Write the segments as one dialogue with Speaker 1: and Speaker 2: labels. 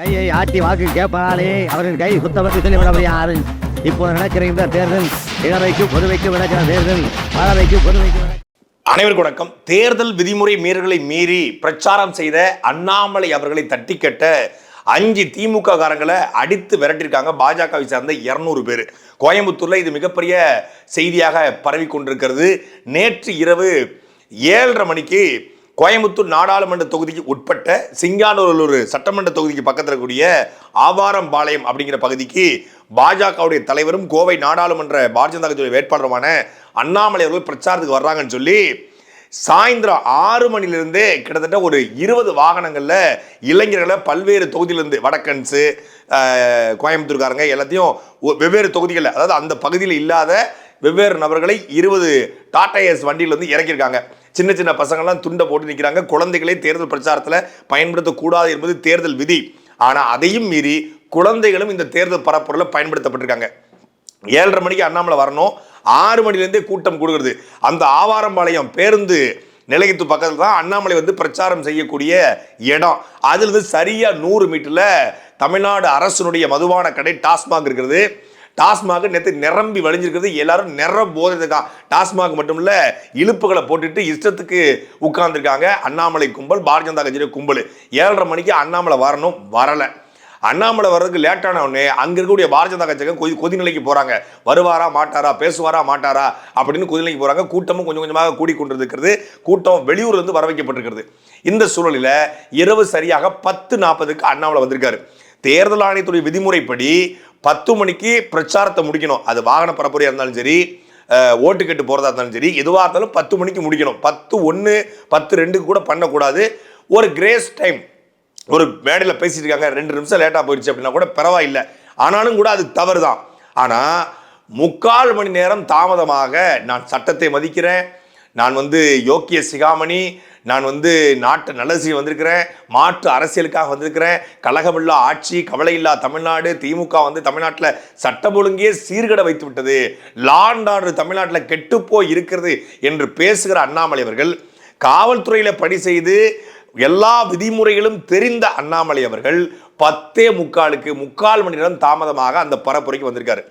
Speaker 1: கையை ஆட்டி வாக்கு கேட்பானே அவரின் கை குத்தப்பட்டு சொல்லிவிட இப்போது இப்போ நடக்கிற இந்த தேர்தல் இளவைக்கு பொதுவைக்கு நடக்கிற தேர்தல் பறவைக்கு பொதுவைக்கு
Speaker 2: அனைவருக்கும் வணக்கம். தேர்தல் விதிமுறை மீறல்களை மீறி பிரச்சாரம் செய்த அண்ணாமலை அவர்களை தட்டி கட்ட அஞ்சு திமுக காரங்களை அடித்து விரட்டியிருக்காங்க. பாஜகவை சார்ந்த இருநூறு பேர். கோயம்புத்தூர்ல இது மிகப்பெரிய செய்தியாக பரவி கொண்டிருக்கிறது நேற்று இரவு ஏழரை மணிக்கு கோயம்புத்தூர் நாடாளுமன்ற தொகுதிக்கு உட்பட்ட சிங்கானூர் சட்டமன்ற தொகுதிக்கு பக்கத்தில் இருக்கக்கூடிய ஆவாரம்பாளையம் அப்படிங்கிற பகுதிக்கு பாஜகவுடைய தலைவரும் கோவை நாடாளுமன்ற பாரதிய ஜனதா கட்சியுடைய வேட்பாளருமான அண்ணாமலை அவர்கள் பிரச்சாரத்துக்கு வர்றாங்கன்னு சொல்லி சாயந்தரம் ஆறு மணிலிருந்தே கிட்டத்தட்ட ஒரு இருபது வாகனங்களில் இளைஞர்களை பல்வேறு தொகுதியிலிருந்து வடக்கன்ஸு கோயம்புத்தூர்காரங்க எல்லாத்தையும் வெவ்வேறு தொகுதிகளில் அதாவது அந்த பகுதியில் இல்லாத வெவ்வேறு நபர்களை இருபது டாடா ஏஸ் வண்டியில் வந்து இறக்கியிருக்காங்க. சின்ன சின்ன பசங்கள்லாம் துண்டை போட்டு நிற்கிறாங்க குழந்தைகளை தேர்தல் பிரச்சாரத்தில் பயன்படுத்தக்கூடாது என்பது தேர்தல் விதி. ஆனால் அதையும் மீறி குழந்தைகளும் இந்த தேர்தல் பரப்புரையில் பயன்படுத்தப்பட்டிருக்காங்க. ஏழரை மணிக்கு அண்ணாமலை வரணும். ஆறு மணிலேருந்தே கூட்டம் கொடுக்குறது அந்த ஆவாரம்பாளையம் பேருந்து நிலையத்து பக்கத்தில் தான் அண்ணாமலை வந்து பிரச்சாரம் செய்யக்கூடிய இடம். அதுலேருந்து சரியாக நூறு மீட்டரில் தமிழ்நாடு அரசினுடைய மதுபான கடை டாஸ்மாக் இருக்கிறது. டாஸ்மாக் நேற்று நிரம்பி வழிஞ்சிருக்கிறது எல்லாரும் நிற போதைதான் டாஸ்மாக் மட்டும் இல்லை இழுப்புகளை போட்டுட்டு இஷ்டத்துக்கு உட்கார்ந்துருக்காங்க. அண்ணாமலை கும்பல் பாரதிய ஜனதா கட்சியுடைய கும்பல். ஏழரை மணிக்கு அண்ணாமலை வரணும் வரலை. அண்ணாமலை வர்றதுக்கு லேட்டான உடனே அங்கே இருக்கக்கூடிய பாரதிய ஜனதா கட்சிக்கு கொதி கொதிநிலைக்கு போகிறாங்க வருவாரா மாட்டாரா பேசுவாரா மாட்டாரா அப்படின்னு கொதிநிலைக்கு போகிறாங்க கூட்டமும் கொஞ்சம் கொஞ்சமாக கூடி கொண்டிருக்கிறது. கூட்டம் வெளியூர்லேருந்து வர வைக்கப்பட்டிருக்கிறது இந்த சூழலில் இரவு சரியாக பத்து நாற்பதுக்கு அண்ணாமலை வந்திருக்காரு. தேர்தல் ஆணையத்துடைய விதிமுறைப்படி பத்து மணிக்கு பிரச்சாரத்தை முடிக்கணும். அது வாகன பரப்புரையாக இருந்தாலும் சரி ஓட்டு ஓட்டுக்கட்டு போகிறதா இருந்தாலும் சரி எதுவாக இருந்தாலும் பத்து மணிக்கு முடிக்கணும். பத்து ஒன்று பத்து ரெண்டுக்கு கூட பண்ணக்கூடாது. ஒரு கிரேஸ் டைம் ஒரு மேடையில் பேசிட்டு இருக்காங்க ரெண்டு நிமிஷம் லேட்டாக போயிடுச்சு அப்படின்னா கூட பரவாயில்லை. ஆனாலும் கூட அது தவறு தான் ஆனால் முக்கால் மணி நேரம் தாமதமாக நான் சட்டத்தை மதிக்கிறேன். நான் வந்து யோக்கிய சிகாமணி நான் வந்து நாட்டு நலசி வந்திருக்கிறேன் மாற்று அரசியலுக்காக வந்திருக்கிறேன். கழகமில்லா ஆட்சி கவலையில்லா தமிழ்நாடு திமுக வந்து தமிழ்நாட்டில் சட்டம் ஒழுங்கே சீர்கட வைத்து விட்டது. லாண்ட் ஆர்டர் தமிழ்நாட்டில் கெட்டுப்போய் இருக்கிறது என்று பேசுகிற அண்ணாமலை அவர்கள் காவல்துறையில் பணி செய்து எல்லா விதிமுறைகளும் தெரிந்த அண்ணாமலை அவர்கள் பத்தே முக்காலுக்கு முக்கால் மணி நேரம் தாமதமாக அந்த பரப்புரைக்கு வந்திருக்காரு.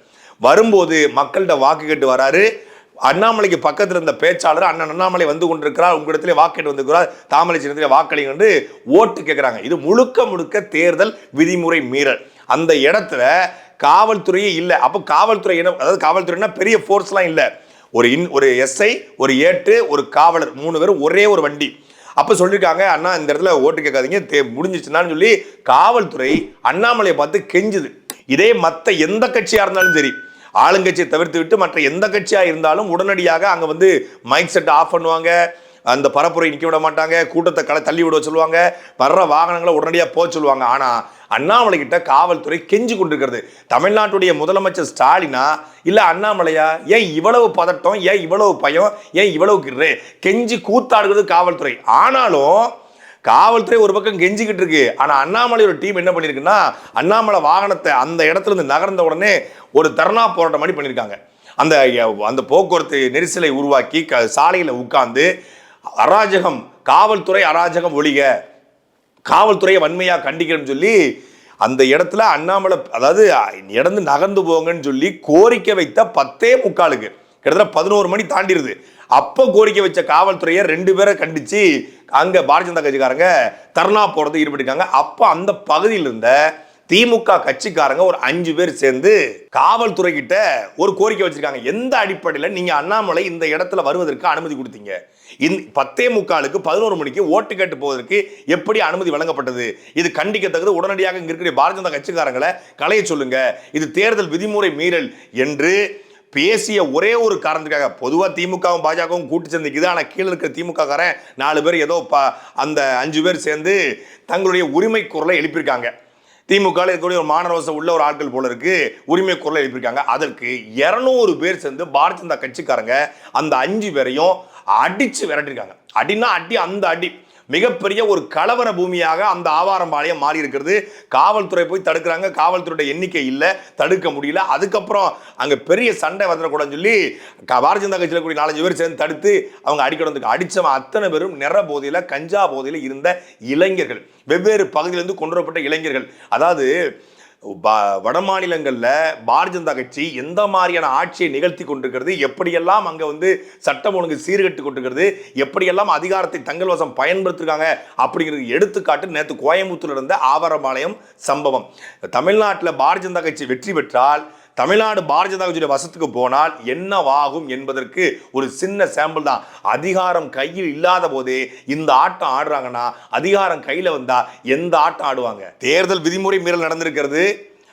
Speaker 2: வரும்போது மக்கள்கிட்ட வாக்கு கேட்டு வராரு. அண்ணாமலைக்கு பக்கத்தில் இருந்த பேச்சாளர் அண்ணன் அண்ணாமலை வந்து கொண்டிருக்கிறார் உங்களிடத்திலே வாக்கு வந்திருக்கிறார். தாமரை சின்னத்திலே வாக்களிங்க என்று ஓட்டு கேட்குறாங்க இது முழுக்க முழுக்க தேர்தல் விதிமுறை மீறல். அந்த இடத்துல காவல்துறையே இல்லை. அப்போ காவல்துறை என்ன அதாவது காவல்துறைனா பெரிய ஃபோர்ஸ்லாம் இல்லை. ஒரு இன் ஒரு எஸ்ஐ ஒரு ஏட்டு ஒரு காவலர் மூணு பேரும் ஒரே ஒரு வண்டி. அப்போ சொல்லியிருக்காங்க அண்ணா இந்த இடத்துல ஓட்டு கேட்காதீங்க தே முடிஞ்சிச்சுனான்னு சொல்லி காவல்துறை அண்ணாமலையை பார்த்து கெஞ்சுது. இதே மற்ற எந்த கட்சியாக இருந்தாலும் சரி. ஆளுங்கட்சியை தவிர்த்து விட்டு மற்ற எந்த கட்சியாக இருந்தாலும் உடனடியாக அங்கே வந்து மைக் செட்டை ஆஃப் பண்ணுவாங்க. அந்த பரப்புரை நிற்க விட மாட்டாங்க. கூட்டத்தை களை தள்ளி விட சொல்லுவாங்க. வர்ற வாகனங்களை உடனடியாக போக சொல்லுவாங்க. ஆனால் அண்ணாமலை கிட்ட காவல்துறை கெஞ்சி கொண்டிருக்கிறது. தமிழ்நாட்டுடைய முதலமைச்சர் ஸ்டாலினா இல்லை அண்ணாமலையா ஏன் இவ்வளவு பதட்டம்? ஏன் இவ்வளவு பயம்? ஏன் இவ்வளவு கெஞ்சி கூத்தாடுகிறது காவல்துறை. ஆனாலும் காவல்துறை ஒரு பக்கம் கெஞ்சிக்கிட்டு இருக்கு. ஆனா அண்ணாமலையோட டீம் என்ன பண்ணிருக்குன்னா அண்ணாமலை வாகனத்தை அந்த இடத்துல இருந்து நகர்ந்த உடனே ஒரு தர்ணா போராட்டம் மாதிரி பண்ணியிருக்காங்க அந்த அந்த போக்குவரத்து நெரிசலை உருவாக்கி க சாலையில் உட்கார்ந்து அராஜகம் காவல்துறை அராஜகம் ஒழிக காவல்துறையை வன்மையாக கண்டிக்கணும்னு சொல்லி அந்த இடத்துல அண்ணாமலை அதாவது இடந்து நகர்ந்து போங்கன்னு சொல்லி கோரிக்கை வைத்த பத்தே முக்காலுக்கு. கிட்டத்தட்ட பதினோரு மணி தாண்டிடுது அப்போ கோரிக்கை வச்ச காவல்துறையை ரெண்டு பேரை கண்டித்து அங்கே பாரதிய ஜனதா கட்சிக்காரங்க தர்ணா போடுறது ஈடுபட்டிருக்காங்க. அப்போ அந்த பகுதியில் இருந்த திமுக கட்சிக்காரங்க ஒரு அஞ்சு பேர் சேர்ந்து காவல்துறை கிட்ட ஒரு கோரிக்கை வச்சிருக்காங்க. எந்த அடிப்படையில் நீங்க அண்ணாமலை இந்த இடத்துல வருவதற்கு அனுமதி கொடுத்தீங்க? இந்த பத்தே முக்காலுக்கு பதினோரு மணிக்கு ஓட்டு கேட்டு போவதற்கு எப்படி அனுமதி வழங்கப்பட்டது? இது கண்டிக்கத்தக்கது. உடனடியாக இங்க இருக்கிற பாரதிய ஜனதா கட்சிக்காரங்களை கலைய சொல்லுங்க. இது தேர்தல் விதிமுறை மீறல் என்று பேசிய ஒரே ஒரு காரணத்துக்காக பொதுவாக திமுகவும் பாஜகவும் கூட்டு சேர்ந்துக்குது ஆனால் கீழே இருக்கிற திமுக காரன் நாலு பேர் ஏதோ ப அந்த அஞ்சு பேர் சேர்ந்து தங்களுடைய உரிமை குரலை எழுப்பியிருக்காங்க. திமுகவில் இருக்கக்கூடிய ஒரு மானரோசம் உள்ள ஒரு ஆட்கள் போல இருக்கு. உரிமை குரலை எழுப்பியிருக்காங்க. அதற்கு இரநூறு பேர் சேர்ந்து பாரதிய ஜனதா கட்சிக்காரங்க அந்த அஞ்சு பேரையும் அடிச்சு விரட்டிருக்காங்க அடினா அடி அந்த அடி. மிகப்பெரிய ஒரு கலவர பூமியாக அந்த ஆவாரம்பாளையம் மாறி இருக்கிறது காவல்துறை போய் தடுக்கிறாங்க. காவல்துறையோட எண்ணிக்கை இல்லை. தடுக்க முடியல. அதுக்கப்புறம் அங்கே பெரிய சண்டை வந்துடக்கூடாதுன்னு சொல்லி பாரதிய ஜனதா கட்சியில் கூடிய நாலஞ்சு பேர் சேர்ந்து தடுத்து அவங்க அடிக்கடந்துக்கு அடித்தவன் அத்தனை பேரும் நிற போதையில் கஞ்சா போதையில் இருந்த இளைஞர்கள். வெவ்வேறு பகுதியிலிருந்து கொண்டு வரப்பட்ட இளைஞர்கள். அதாவது வட மாநிலங்களில் பாரதிய ஜனதா கட்சி எந்த மாதிரியான ஆட்சியை நிகழ்த்தி கொண்டிருக்கிறது எப்படியெல்லாம் அங்கே வந்து சட்டம் ஒழுங்கு சீர்கட்டு கொண்டிருக்கிறது எப்படியெல்லாம் அதிகாரத்தை தங்கள் வசம் பயன்படுத்திருக்காங்க அப்படிங்கிறது எடுத்துக்காட்டு நேற்று கோயம்புத்தூர் இருந்த ஆவரபாளையம் சம்பவம். தமிழ்நாட்டில் பாரதிய ஜனதா கட்சி வெற்றி பெற்றால் தமிழ்நாடு பாரதிய ஜனதா கட்சியுடைய வசத்துக்கு போனால் என்னவாகும் என்பதற்கு ஒரு சின்ன சாம்பிள் தான். அதிகாரம் கையில் இல்லாத போதே இந்த ஆட்டம் ஆடுறாங்கன்னா அதிகாரம் கையில் வந்தால் எந்த ஆட்டம் ஆடுவாங்க? தேர்தல் விதிமுறை மீறல் நடந்திருக்கிறது.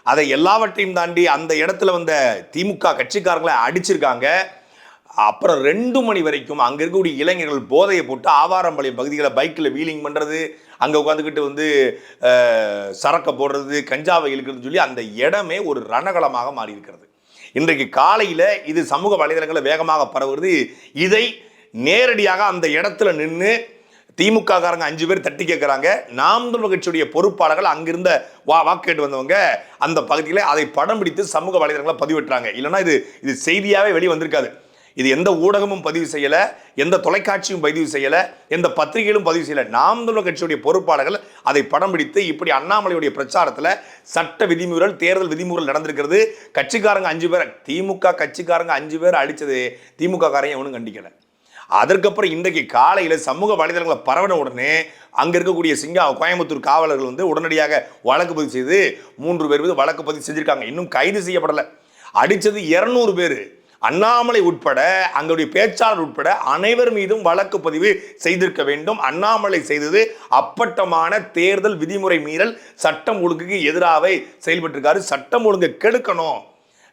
Speaker 2: அதை எல்லாவற்றையும் தாண்டி அந்த இடத்துல வந்த திமுக கட்சிக்காரங்களை அடிச்சிருக்காங்க. அப்புறம் ரெண்டு மணி வரைக்கும் அங்கே இருக்கக்கூடிய இளைஞர்கள் போதையை போட்டு ஆவாரம்பாளையம் பகுதிகளை பைக்கில் வீலிங் பண்ணுறது அங்கே உட்காந்துக்கிட்டு வந்து சரக்கை போடுறது கஞ்சாவை இழுக்கிறதுன்னு சொல்லி அந்த இடமே ஒரு ரணகளமாக மாறி இருக்கிறது இன்றைக்கு காலையில் இது சமூக வலைதளங்களில் வேகமாக பரவுகிறது. இதை நேரடியாக அந்த இடத்துல நின்று திமுக காரங்க அஞ்சு பேர் தட்டி கேட்குறாங்க நாம் தமிழ் கட்சியுடைய பொறுப்பாளர்கள் அங்கிருந்த வா வாக்கேட்டு வந்தவங்க அந்த பகுதியில் அதை படம் பிடித்து சமூக வலைதளங்களை பதிவிட்டுறாங்க. இல்லைன்னா இது இது செய்தியாகவே வெளியே வந்திருக்காது இது எந்த ஊடகமும் பதிவு செய்யலை எந்த தொலைக்காட்சியும் பதிவு செய்யலை எந்த பத்திரிகையிலும் பதிவு செய்யலை. நாம் தமிழர் கட்சியுடைய பொறுப்பாளர்கள் அதை படம் பிடித்து இப்படி அண்ணாமலையுடைய பிரச்சாரத்தில் சட்ட விதிமுறைகள் தேர்தல் விதிமுறைகள் நடந்திருக்கிறது. கட்சிக்காரங்க அஞ்சு பேர் திமுக கட்சிக்காரங்க அஞ்சு பேர் அடித்தது திமுக காரையும் எவனும் கண்டிக்கலை. அதற்கப்புறம் இன்றைக்கு காலையில் சமூக வலைதளங்களை பரவின உடனே அங்கே இருக்கக்கூடிய சிங்கா கோயம்புத்தூர் காவலர்கள் வந்து உடனடியாக வழக்கு பதிவு செய்து மூன்று பேர் மீது வழக்கு பதிவு செஞ்சுருக்காங்க. இன்னும் கைது செய்யப்படலை. அடித்தது இரநூறு பேர். அண்ணாமலை உட்பட அங்களுடைய பேச்சாளர் உட்பட அனைவர் மீதும் வழக்கு பதிவு செய்திருக்க வேண்டும். அண்ணாமலை செய்தது அப்பட்டமான தேர்தல் விதிமுறை மீறல் சட்டம் ஒழுங்குக்கு எதிராக செயல்பட்டிருக்காரு. சட்டம் ஒழுங்கை கெடுக்கணும்.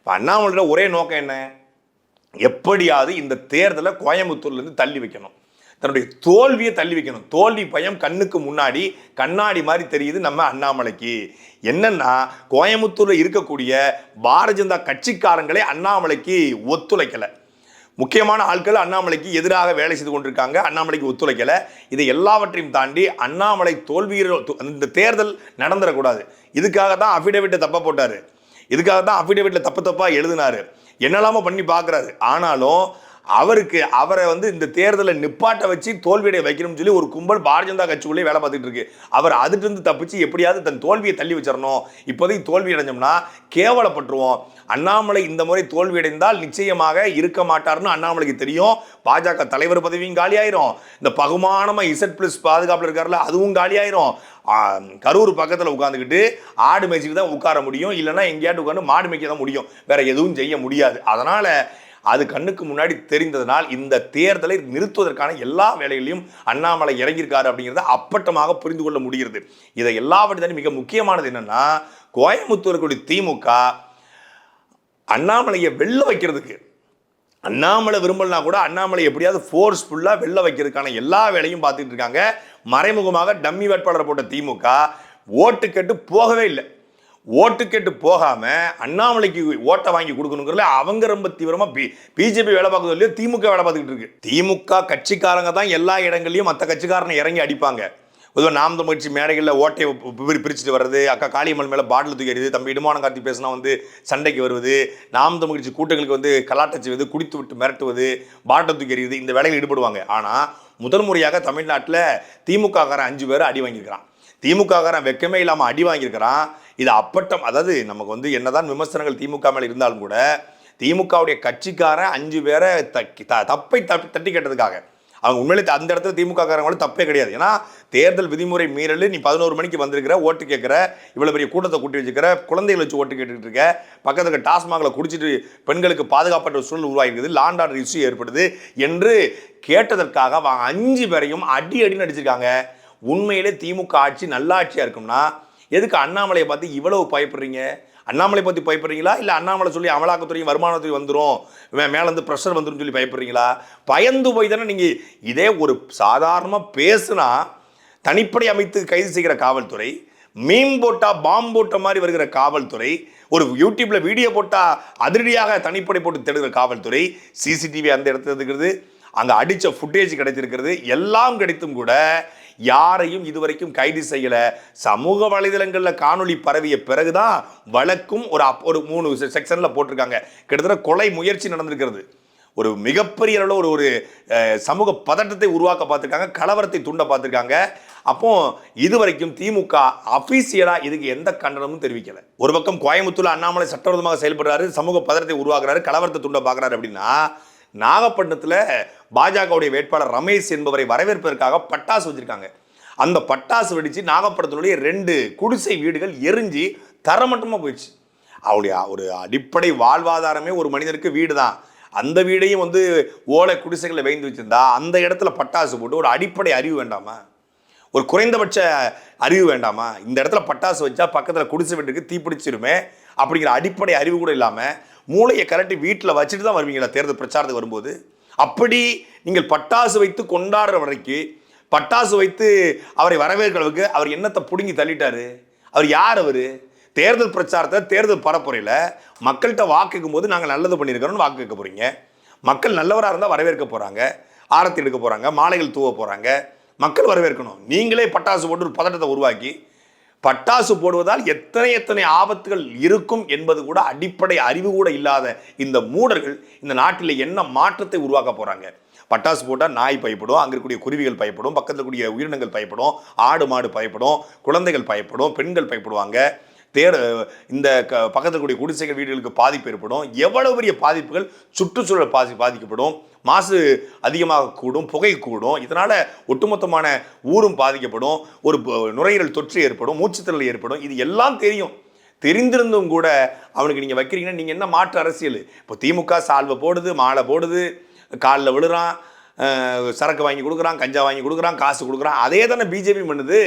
Speaker 2: அண்ணாமலையோட ஒரே நோக்கம் என்ன? எப்படியாவது இந்த தேர்தலை கோயம்புத்தூர்லேருந்து தள்ளி வைக்கணும். தன்னுடைய தோல்வியை தள்ளி வைக்கணும். தோல்வி பயம் கண்ணுக்கு முன்னாடி கண்ணாடி மாதிரி தெரியுது நம்ம அண்ணாமலைக்கு. என்னன்னா கோயம்புத்தூரில் இருக்கக்கூடிய பாரதிய ஜனதா கட்சிக்காரங்களே அண்ணாமலைக்கு ஒத்துழைக்கலை. முக்கியமான ஆட்கள் அண்ணாமலைக்கு எதிராக வேலை செய்து கொண்டிருக்காங்க அண்ணாமலைக்கு ஒத்துழைக்கலை. இதை எல்லாவற்றையும் தாண்டி அண்ணாமலை தோல்வியில் இந்த தேர்தல் நடந்துடக்கூடாது. இதுக்காக தான் அஃபிடேவிட்டை தப்பாக போட்டார். இதுக்காக தான் அஃபிடேவிட்டில் தப்பு தப்பாக எழுதினார். என்னெல்லாமோ பண்ணி பார்க்குறாரு. ஆனாலும் அவருக்கு அவரை வந்து இந்த தேர்தலை நிப்பாட்ட வச்சு தோல்வியடைய வைக்கணும்னு சொல்லி ஒரு கும்பல் பாரதிய ஜனதா கட்சிக்குள்ளே வேலை பார்த்துட்டு இருக்கு. அவர் அதுட்டு இருந்து தப்பிச்சு எப்படியாவது தன் தோல்வியை தள்ளி வச்சிடணும் இப்போதைக்கு தோல்வி அடைஞ்சோம்னா கேவலப்பட்டுருவோம். அண்ணாமலை இந்த முறை தோல்வி அடைந்தால் நிச்சயமாக இருக்க மாட்டார்னு அண்ணாமலைக்கு தெரியும். பாஜக தலைவர் பதவியும் காலியாயிரும். இந்த பகுமானமாக இசட் பிளஸ் பாதுகாப்பில் இருக்கார்ல அதுவும் காலியாயிரும். கரூர் பக்கத்தில் உட்காந்துக்கிட்டு ஆடு மேய்ச்சிட்டு தான் உட்கார முடியும். இல்லைன்னா எங்கேயாட்டு உட்காந்து மாடு மேய்க்க தான் முடியும். வேற எதுவும் செய்ய முடியாது. அதனால அது கண்ணுக்கு முன்னாடி தெரிந்ததனால் இந்த தேர்தலை நிறுத்துவதற்கான எல்லா வேலைகளையும் அண்ணாமலை இறங்கியிருக்காரு அப்படிங்கிறத அப்பட்டமாக புரிந்து கொள்ள முடிகிறது. இதை எல்லாவற்றையும் மிக முக்கியமானது என்னன்னா கோயம்புத்தூருக்குடி திமுக அண்ணாமலையை வெளில வைக்கிறதுக்கு. அண்ணாமலை விரும்பலனா கூட அண்ணாமலை எப்படியாவது ஃபோர்ஸ்ஃபுல்லாக வெளில வைக்கிறதுக்கான எல்லா வேலையும் பார்த்துட்டு இருக்காங்க. மறைமுகமாக டம்மி வேட்பாளரை போட்ட திமுக ஓட்டு கேட்டு போகவே இல்லை. ஓட்டு கேட்டு போகாம அண்ணாமலைக்கு ஓட்டை வாங்கி கொடுக்கணுங்கிறதுல அவங்க ரொம்ப தீவிரமா பி பிஜேபி வேலை பார்க்கறது இல்லையோ திமுக வேலை பார்த்துக்கிட்டு இருக்கு. திமுக கட்சிக்காரங்க தான் எல்லா இடங்கள்லையும் மற்ற கட்சிக்காரனை இறங்கி அடிப்பாங்க. பொதுவாக நாம் தமிழ் கட்சி மேடைகளில் ஓட்டையை பிரி- பிரிச்சுட்டு வர்றது அக்கா காளியம்மன் மேலே பாட்டில் தூக்கி எறியுது தம்பி இடுமானம் காத்தி பேசினா வந்து சண்டைக்கு வருவது நாம் தமிழ் கட்சி கூட்டங்களுக்கு வந்து கலாட்டை செய்வது குடித்து விட்டு மிரட்டுவது பாட்டில் தூக்கி எறியுது இந்த வேலையில் ஈடுபடுவாங்க. ஆனால் முதல் முறையாக தமிழ்நாட்டில் திமுக காரன் அஞ்சு பேர் அடி வாங்கியிருக்கிறான். திமுக காரன் வெக்கமே இல்லாமல் அடி வாங்கியிருக்கிறான். இது அப்பட்டம் அதாவது நமக்கு வந்து என்னதான் விமர்சனங்கள் திமுக மேலே இருந்தாலும் கூட திமுகவுடைய கட்சிக்காரன் அஞ்சு பேரை த- தப்பை தப்பி தட்டி கேட்டதுக்காக அவங்க உண்மையிலே அந்த இடத்துல திமுக காரங்களும் தப்பே கிடையாது. ஏன்னா தேர்தல் விதிமுறை மீறல் நீ பதினோரு மணிக்கு வந்திருக்கிற ஓட்டு கேட்குற இவ்வளோ பெரிய கூட்டத்தை கூட்டி வச்சுக்கிற குழந்தைகளை வச்சு ஓட்டு கேட்டுக்கிட்டு இருக்க பக்கத்தில் இருக்க டாஸ்மாகில் குடிச்சிட்டு பெண்களுக்கு பாதுகாப்பற்ற ஒரு சூழல் உருவாகிருக்குது லாண்ட் ஆர்டர் இஷ்யூ ஏற்படுது என்று கேட்டதற்காக அவங்க அஞ்சு பேரையும் அடி அடின்னு அடிச்சிருக்காங்க. உண்மையிலே திமுக ஆட்சி நல்லாட்சியாக இருக்கும்னா எதுக்கு அண்ணாமலையை பார்த்து இவ்வளவு பயப்படுறீங்க? அண்ணாமலை பற்றி பயப்படுறீங்களா? இல்லை அண்ணாமலை சொல்லி அமலாக்கத்துறையும் வருமானத்துறை வந்துடும் மேலேருந்து ப்ரெஷர் வந்துடும் சொல்லி பயப்படுறீங்களா? பயந்து போய் தானே நீங்கள் இதே ஒரு சாதாரணமாக பேசுனா தனிப்படை அமைத்து கைது செய்கிற காவல்துறை மீன் போட்டா பாம் போட்ட மாதிரி வருகிற காவல்துறை ஒரு யூடியூப்ல வீடியோ போட்டா அதிரடியாக தனிப்படை போட்டு தேடுகிற காவல்துறை சிசிடிவி அந்த இடத்துல இருக்கிறது அந்த அடித்த ஃபுட்டேஜ் கிடைத்திருக்கிறது எல்லாம் கிடைத்தும் கூட யாரையும் இதுவரைக்கும் கைது செய்யல. சமூக வலைதளங்களில் காணொலி பரவிய பிறகுதான் வழக்கும் ஒரு அப்- ஒரு மூணு செக்ஷனில் போட்டிருக்காங்க. கிட்டத்தட்ட கொலை முயற்சி நடந்திருக்கிறது. ஒரு மிகப்பெரிய அளவில் ஒரு ஒரு சமூக பதட்டத்தை உருவாக்க பார்த்துருக்காங்க. கலவரத்தை தூண்ட பார்த்துருக்காங்க. அப்போ இதுவரைக்கும் திமுக அஃபீஷியலாக இதுக்கு எந்த கண்டனமும் தெரிவிக்கலை. ஒரு பக்கம் கோயம்புத்தூர் அண்ணாமலை சட்டவிரோதமாக செயல்படுறாரு சமூக பதட்டத்தை உருவாக்குறாரு கலவரத்தை தூண்ட பார்க்குறாரு அப்படின்னா நாகப்பட்டினத்தில் பாஜகவுடைய வேட்பாளர் ரமேஷ் என்பவரை வரவேற்பதற்காக பட்டாசு வச்சிருக்காங்க அந்த பட்டாசு வெடிச்சு நாகப்பட்டினத்தினுடைய ரெண்டு குடிசை வீடுகள் எரிஞ்சு தரமட்டமாக போயிடுச்சு. அவருடைய ஒரு அடிப்படை வாழ்வாதாரமே ஒரு மனிதனுக்கு வீடு தான் அந்த வீடையும் வந்து ஓலை குடிசைகளை வைந்து வச்சிருந்தா அந்த இடத்துல பட்டாசு போட்டு ஒரு அடிப்படை அறிவு வேண்டாமா? ஒரு குறைந்தபட்ச அறிவு வேண்டாமா? இந்த இடத்துல பட்டாசு வச்சா பக்கத்தில் குடிசை வீட்டுக்கு தீப்பிடிச்சிருமே அப்படிங்கிற அடிப்படை அறிவு கூட இல்லாமல் மூளையை கரட்டி வீட்டில் வச்சுட்டு தான் வருவீங்களா தேர்தல் பிரச்சாரத்துக்கு வரும்போது? அப்படி நீங்கள் பட்டாசு வைத்து கொண்டாடுற வரைக்கும் பட்டாசு வைத்து அவரை வரவேற்கிறவருக்கு அவர் என்னத்தை பிடுங்கி தள்ளிட்டாரு? அவர் யார் அவர்? தேர்தல் பிரச்சாரத்தை தேர்தல் பரப்புரையில் மக்கள்கிட்ட வாக்கு போது நாங்கள் நல்லது பண்ணியிருக்கிறோம்னு வாக்கு கேட்க போகிறீங்க மக்கள் நல்லவராக இருந்தால் வரவேற்க போகிறாங்க ஆரத்தி எடுக்க போகிறாங்க மாலைகள் தூவ போகிறாங்க மக்கள் வரவேற்கணும். நீங்களே பட்டாசு போட்டு ஒரு பதட்டத்தை உருவாக்கி பட்டாசு போடுவதால் எத்தனை எத்தனை ஆபத்துகள் இருக்கும் என்பது கூட அடிப்படை அறிவு கூட இல்லாத இந்த மூடர்கள் இந்த நாட்டில் என்ன மாற்றத்தை உருவாக்க போகிறாங்க பட்டாசு போட்டால் நாய் பயப்படும் அங்கே இருக்கக்கூடிய குருவிகள் பயப்படும் பக்கத்தில் இருக்கக்கூடிய உயிரினங்கள் பயப்படும் ஆடு மாடு பயப்படும் குழந்தைகள் பயப்படும் பெண்கள் பயப்படுவாங்க. தேர் இந்த க பக்கத்தில் கூடிய குடிசைகள் வீடுகளுக்கு பாதிப்பு ஏற்படும். எவ்வளவு பெரிய பாதிப்புகள் சுற்றுச்சூழல் பாதி பாதிக்கப்படும். மாசு அதிகமாக கூடும் புகை கூடும். இதனால் ஒட்டுமொத்தமான ஊரும் பாதிக்கப்படும். ஒரு ப- நுரையீரல் தொற்று ஏற்படும் மூச்சுத்திறல் ஏற்படும். இது எல்லாம் தெரியும். தெரிந்திருந்தும் கூட அவனுக்கு நீங்கள் வைக்கிறீங்கன்னா நீங்கள் என்ன மாற்று அரசியல்? இப்போ திமுக சால்வை போடுது மாலை போடுது காலில் விழுறான் சரக்கு வாங்கி கொடுக்குறான் கஞ்சா வாங்கி கொடுக்குறான் காசு கொடுக்குறான். அதே தானே பிஜேபி பண்ணுது.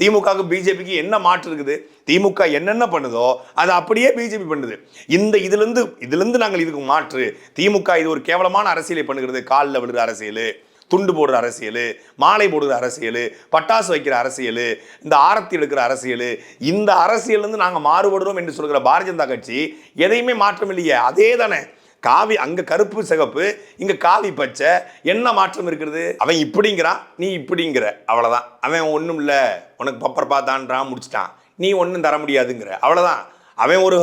Speaker 2: திமுகவுக்கு பிஜேபிக்கு என்ன மாற்று இருக்குது? திமுக என்னென்ன பண்ணுதோ அதை அப்படியே பிஜேபி பண்ணுது. இந்த இதுலேருந்து இதுலேருந்து நாங்கள் இதுக்கு மாற்று. திமுக இது ஒரு கேவலமான அரசியலை பண்ணுகிறது. காலில் விழுற அரசியல் துண்டு போடுற அரசியல் மாலை போடுற அரசியல் பட்டாசு வைக்கிற அரசியல் இந்த ஆரத்தி எடுக்கிற அரசியல் இந்த அரசியல்லேருந்து நாங்கள் மாறுபடுறோம் என்று சொல்கிற பாரதிய ஜனதா கட்சி எதையுமே மாற்றம் இல்லையே அதே தானே. காவி அங்கே கருப்பு சிகப்பு இங்கே காவி பச்சை என்ன மாற்றம் இருக்கிறது? அவன் இப்படிங்கிறான் நீ இப்படிங்கிற. அவ்வளோதான் அவன் ஒன்றும் இல்லை. உனக்கு பப்பர் பார்த்தான்றான் முடிச்சிட்டான். நீ ஒன்றும் தர முடியாதுங்கிற. அவ்வளோதான் அவன் ஒரு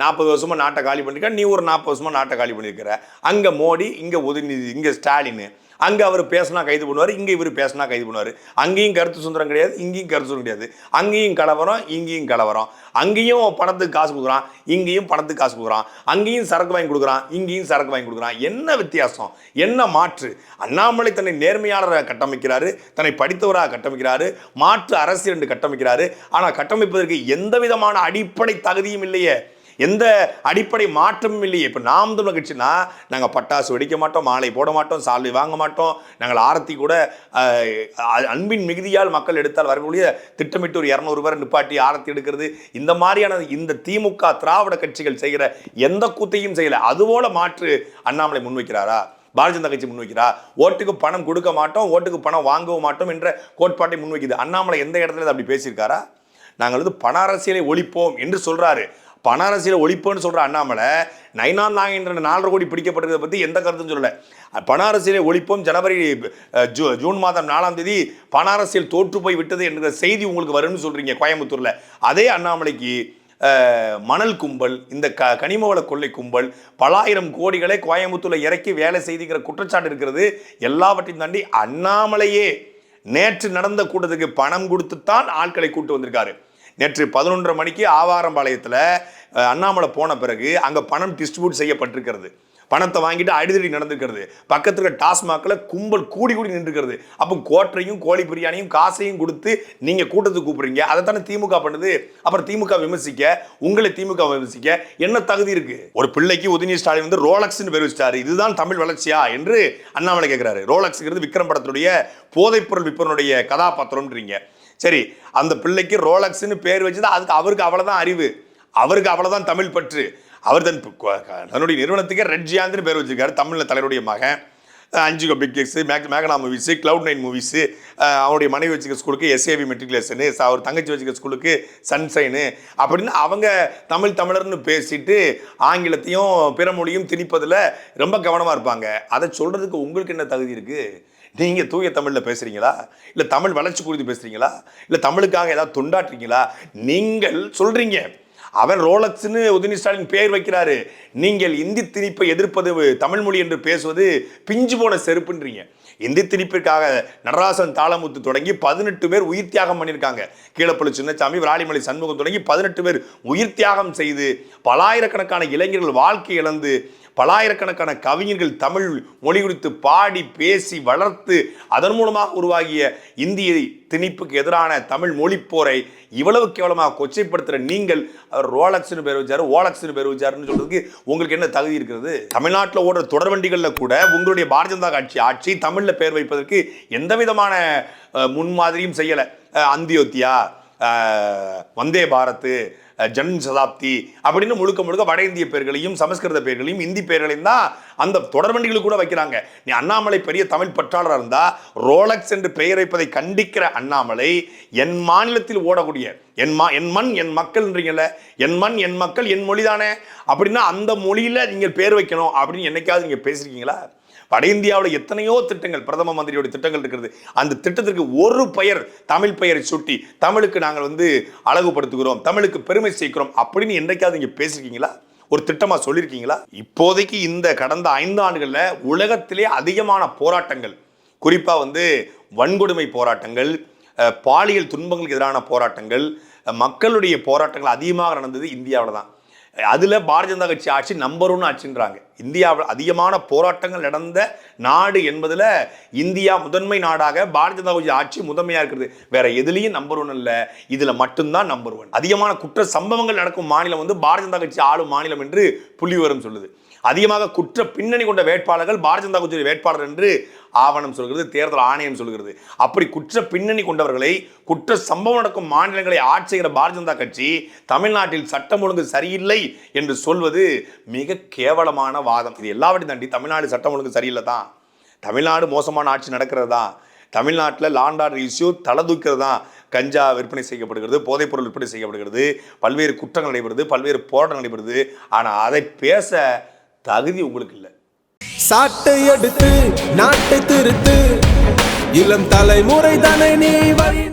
Speaker 2: நாற்பது வருஷமாக நாட்டை காலி பண்ணியிருக்கான் நீ ஒரு நாற்பது வருஷமாக நாட்டை காலி பண்ணியிருக்கிற அங்கே மோடி இங்கே உதயநிதி இங்கே ஸ்டாலின் அங்கே அவர் பேசினா கைது பண்ணுவார் இங்கே இவர் பேசினா கைது பண்ணுவார். அங்கேயும் கருத்து சுதந்திரம் கிடையாது இங்கேயும் கருத்து சுதந்திரம் கிடையாது. அங்கேயும் கலவரம் இங்கேயும் கலவரம். அங்கேயும் பணத்துக்கு காசு கொடுக்குறான் இங்கேயும் பணத்துக்கு காசு கொடுக்குறான். அங்கேயும் சரக்கு வாங்கி கொடுக்குறான் இங்கேயும் சரக்கு வாங்கி கொடுக்குறான். என்ன வித்தியாசம்? என்ன மாற்று? அண்ணாமலை தன்னை நேர்மையாளராக கட்டமைக்கிறாரு தன்னை படித்தவராக கட்டமைக்கிறாரு மாற்று அரசியல் என்று கட்டமைக்கிறாரு. ஆனால் கட்டமைப்பதற்கு எந்த விதமான அடிப்படை தகுதியும் இல்லையே. எந்த அடிப்படை மாற்றமும் இல்லையே. இப்போ நாம் தமிழர் கட்சினா நாங்கள் பட்டாசு வெடிக்க மாட்டோம் மாலை போட மாட்டோம் சால்வை வாங்க மாட்டோம். நாங்கள் ஆரத்தி கூட அன்பின் மிகுதியால் மக்கள் எடுத்தால் வரக்கூடிய திட்டமிட்டு ஒரு இரநூறு பேர் நிப்பாட்டி ஆரத்தி எடுக்கிறது. இந்த மாதிரியான இந்த திமுக திராவிட கட்சிகள் செய்கிற எந்த கூத்தையும் செய்யலை. அதுபோல மாற்று அண்ணாமலை முன்வைக்கிறாரா? பாரதிய ஜனதா கட்சி முன்வைக்கிறா? ஓட்டுக்கு பணம் கொடுக்க மாட்டோம் ஓட்டுக்கு பணம் வாங்கவும் மாட்டோம் என்ற கோட்பாட்டை முன்வைக்குது. அண்ணாமலை எந்த இடத்துல அப்படி பேசியிருக்காரா? நாங்கள் வந்து பண அரசியலை ஒழிப்போம் என்று சொல்கிறாரு பண அரசியலை சொல்கிற அண்ணாமலை நைனான் நாகேந்திரன் நாலரை கோடி பிடிக்கப்பட்டதை பற்றி எந்த கருத்தும் சொல்லலை. பண அரசியலை ஒழிப்போம் ஜனவரி ஜூ- ஜூன் மாதம் நாலாம் தேதி பண அரசியல் தோற்று போய் விட்டது என்கிற செய்தி உங்களுக்கு வரும்னு சொல்கிறீங்க கோயம்புத்தூரில். அதே அண்ணாமலைக்கு மணல் கும்பல் இந்த க கனிமவள கொள்ளை கும்பல் பலாயிரம் கோடிகளை கோயம்புத்தூரில் இறக்கி வேலை செய்துங்கிற குற்றச்சாட்டு இருக்கிறது. எல்லாவற்றையும் தாண்டி அண்ணாமலையே நேற்று நடந்த கூட்டத்துக்கு பணம் கொடுத்துத்தான் ஆட்களை கூட்டு வந்திருக்காரு. நேற்று பதினொன்றரை மணிக்கு ஆவாரம்பாளையத்தில் அண்ணாமலை போன பிறகு அங்கே பணம் டிஸ்ட்ரிபியூட் செய்யப்பட்டிருக்கிறது. பணத்தை வாங்கிட்டு அடிதடி நடந்துக்கிறது. பக்கத்தில் டாஸ்மாகில் கும்பல் கூடி கூடி நின்றுக்கிறது. அப்போ கோட்டையும் கோழி பிரியாணியும் காசையும் கொடுத்து நீங்கள் கூட்டத்துக்கு கூப்பிடுறீங்க. அதை தானே திமுக பண்ணுது. அப்புறம் திமுக விமர்சிக்க உங்களை திமுக விமர்சிக்க என்ன தகுதி இருக்கு? ஒரு பிள்ளைக்கு உதயநிதி ஸ்டாலின் வந்து ரோலக்ஸ்னு பேர் வச்சிட்டாரு. இதுதான் தமிழ் வளர்ச்சியா என்று அண்ணாமலை கேட்கிறாரு ரோலக்ஸ்ங்கிறது விக்ரம் படத்துடைய போதைப்பொருள் விற்பனுடைய கதாபாத்திரம்ன்றீங்க. சரி அந்த பிள்ளைக்கு ரோலக்ஸ்னு பேர் வச்சுதான் அதுக்கு அவருக்கு அவ்வளோதான் அறிவு. அவருக்கு அவ்வளோதான் தமிழ் பற்று. அவர் தன் தன்னுடைய நிறுவனத்துக்கே ரெட்ஜியாந்துன்னு பேர் வச்சிருக்காரு தமிழில் தலைவருடைய மகன். அஹ் அஞ்சு பிக் மேக் மேகனா மூவிஸு க்ளவுட் நைன் மூவிஸு அவருடைய மனைவி வச்சுக்க ஸ்கூலுக்கு எஸ்ஏவி மெட்ரிகுலேஷனு அவர் தங்கச்சி வச்சுக்க ஸ்கூலுக்கு சன்ஷைனு அப்படின்னு அவங்க தமிழ் தமிழர்னு பேசிட்டு ஆங்கிலத்தையும் பிற மொழியும் திணிப்பதில் ரொம்ப கவனமாக இருப்பாங்க. அதை சொல்கிறதுக்கு உங்களுக்கு என்ன தகுதி இருக்குது நீங்கள் தூய தமிழில் பேசுகிறீங்களா இல்லை தமிழ் வளர்ச்சி குறித்து பேசுகிறீங்களா இல்லை தமிழுக்காக ஏதாவது தொண்டாற்றுறீங்களா? நீங்கள் சொல்கிறீங்க அவர் ரோலக்ஸ்னு உதயநிதி ஸ்டாலின் பெயர் வைக்கிறாரு. நீங்கள் இந்தி திணிப்பை எதிர்ப்பது தமிழ் மொழி என்று பேசுவது பிஞ்சு போன செருப்புன்றீங்க. இந்தி திணிப்பிற்காக நடராசன் தாளமுத்து தொடங்கி பதினெட்டு பேர் உயிர் தியாகம் பண்ணியிருக்காங்க. கீழப்பள்ளி சின்னசாமி விராலிமலை சண்முகம் தொடங்கி பதினெட்டு பேர் உயிர் தியாகம் செய்து பலாயிரக்கணக்கான இளைஞர்கள் வாழ்க்கை இழந்து பலாயிரக்கணக்கான கவிஞர்கள் தமிழ் மொழி குறித்து பாடி பேசி வளர்த்து அதன் மூலமாக உருவாகிய இந்திய திணிப்புக்கு எதிரான தமிழ் மொழி போரை இவ்வளவு கேவலமாக கொச்சைப்படுத்துகிற நீங்கள் அவர் ரோலக்ஸ்னு பேர் வச்சார் ஓலக்ஸ்னு பேர் வச்சாருன்னு சொல்கிறதுக்கு உங்களுக்கு என்ன தகுதி இருக்கிறது? தமிழ்நாட்டில் ஓடுற தொடர் வண்டிகளில் கூட உங்களுடைய பாரதிய ஜனதா கட்சி ஆட்சி தமிழில் பெயர் வைப்பதற்கு எந்த விதமான முன்மாதிரியும் செய்யலை. அந்தியோத்தியா வந்தே பாரத் ஜன் சதாப்தி அப்படின்னு முழுக்க முழுக்க வட இந்திய பெயர்களையும் சமஸ்கிருத பெயர்களையும் இந்தி பெயர்களையும் தான் அந்த தொடர்வண்டிகளுக்கு கூட வைக்கிறாங்க. நீ அண்ணாமலை பெரிய தமிழ் பற்றாளராக இருந்தால் ரோலக்ஸ் என்று பெயர் வைப்பதை கண்டிக்கிற அண்ணாமலை என் மாநிலத்தில் ஓடக்கூடிய என் மா என் மண் என் மக்கள்ன்றீங்கல்ல என் மண் என் மக்கள் என் மொழி தானே? அப்படின்னா அந்த மொழியில் நீங்கள் பேர் வைக்கணும் அப்படின்னு என்னைக்காவது நீங்கள் பேசியிருக்கீங்களா வட இந்தியாவில் எத்தனையோ திட்டங்கள் பிரதம மந்திரியோட திட்டங்கள் இருக்கிறது அந்த திட்டத்திற்கு ஒரு பெயர் தமிழ் பெயரை சுட்டி தமிழுக்கு நாங்கள் வந்து அழகுபடுத்துகிறோம் தமிழுக்கு பெருமை சேர்க்கிறோம் அப்படின்னு என்றைக்காவது இங்கே பேசியிருக்கீங்களா ஒரு திட்டமா சொல்லியிருக்கீங்களா இப்போதைக்கு இந்த கடந்த ஐந்து ஆண்டுகளில் உலகத்திலே அதிகமான போராட்டங்கள் குறிப்பாக வந்து வன்கொடுமை போராட்டங்கள் பாலியல் துன்பங்களுக்கு எதிரான போராட்டங்கள் மக்களுடைய போராட்டங்கள் அதிகமாக நடந்தது இந்தியாவில் தான். அதில் பாரதிய ஜனதா கட்சி ஆட்சி நம்பர் ஒன் ஆட்சின்றாங்க. இந்தியாவில் அதிகமான போராட்டங்கள் நடந்த நாடு என்பதில் இந்தியா முதன்மை நாடாக பாரதிய ஜனதா கட்சி ஆட்சி முதன்மையாக இருக்கிறது. வேற எதுலேயும் நம்பர் ஒன் இல்லை. இதில் மட்டும்தான் நம்பர் ஒன் அதிகமான குற்ற சம்பவங்கள் நடக்கும் மாநிலம் வந்து பாரதிய ஜனதா கட்சி ஆளும் மாநிலம் என்று புள்ளிவரம் சொல்லுது. அதிகமாக குற்ற பின்னணி கொண்ட வேட்பாளர்கள் பாரதிய ஜனதா கட்சியுடைய வேட்பாளர் என்று ஆவணம் சொல்கிறது தேர்தல் ஆணையம் சொல்கிறது. அப்படி குற்ற பின்னணி கொண்டவர்களை குற்ற சம்பவம் நடக்கும் மாநிலங்களை ஆட்சி செய்கிற பாரதிய ஜனதா கட்சி தமிழ்நாட்டில் சட்டம் ஒழுங்கு சரியில்லை என்று சொல்வது மிக கேவலமான வாதம். இது எல்லாவற்றையும் தாண்டி தமிழ்நாடு சட்டம் ஒழுங்கு சரியில்லை தான் தமிழ்நாடு மோசமான ஆட்சி நடக்கிறது? தான் தமிழ்நாட்டில் லாண்டார் இஷ்யூ தலை தூக்கிறது? தான் கஞ்சா விற்பனை செய்யப்படுகிறது போதைப்பொருள் விற்பனை செய்யப்படுகிறது பல்வேறு குற்றங்கள் நடைபெறுது பல்வேறு போராட்டம் நடைபெறுது. ஆனால் அதை பேச தகுதி உங்களுக்கு இல்லை.
Speaker 3: சாட்டை எடுத்து நாட்டை திருத்து. இளம் தலைமுறை தானே நீ வழி